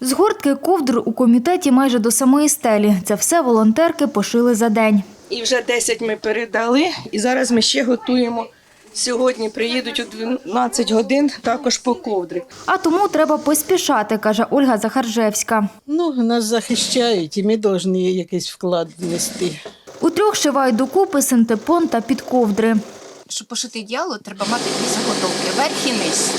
Згортки ковдр у комітеті майже до самої стелі. Це все волонтерки пошили за день. І вже 10 ми передали, і зараз ми ще готуємо. Сьогодні приїдуть у 12 годин також по ковдри. А тому треба поспішати, каже Ольга Захаржевська. Ну, нас захищають, і ми повинні якийсь вклад внести. У трьох шивають докупи синтепон та підковдри. Щоб пошити діяло, треба мати дві заготовки верх і низ.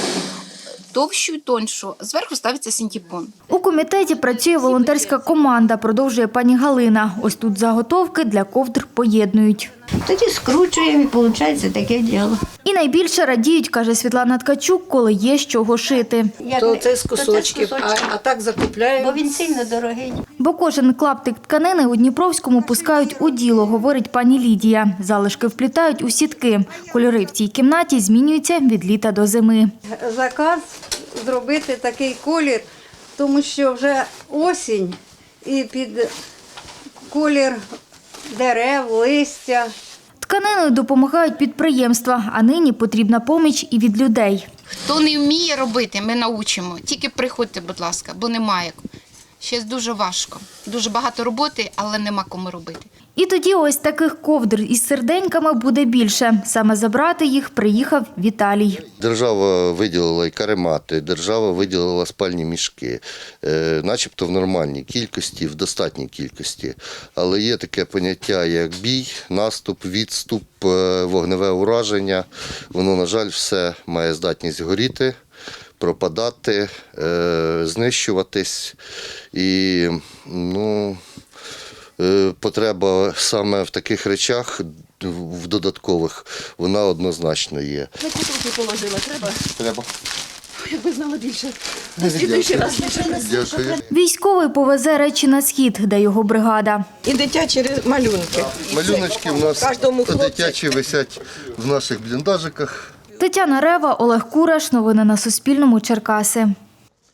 Товщу і тоншу. Зверху ставиться синтепон. У комітеті працює волонтерська команда, продовжує пані Галина. Ось тут заготовки для ковдр поєднують. Тоді скручуємо і виходить таке діло. І найбільше радіють, каже Світлана Ткачук, коли є з чого шити. То це з то кусочків, з кусочків. а, а так закупляємо. Бо він сильно дорогий. Бо кожен клаптик тканини у Дніпровському пускають у діло, говорить пані Лідія. Залишки вплітають у сітки. Кольори в цій кімнаті змінюються від літа до зими. заказ зробити такий колір, тому що вже осінь і під колір дерев, листя. Тканиною допомагають підприємства, а нині потрібна поміч і від людей. Хто не вміє робити, ми научимо. Тільки приходьте, будь ласка, бо немає. Ще дуже важко. Дуже багато роботи, але нема кому робити. І тоді ось таких ковдр із серденьками буде більше. Саме забрати їх приїхав Віталій. Держава виділила і каремати, держава виділила спальні мішки, е, начебто в нормальній кількості, в достатній кількості. Але є таке поняття, як бій, наступ, відступ, е, вогневе ураження. Воно, на жаль, все має здатність горіти, пропадати, е, знищуватись. І ну, потреба саме в таких речах. В додаткових вона однозначно є. На кутовки положила, Треба. Якби знала більше. Дякую. Військовий повезе речі на схід, де його бригада. І дитячі малюнки. Малюночки в нас дитячі висять в наших бліндажиках. Тетяна Рева, Олег Кураш. Новини на Суспільному. Черкаси.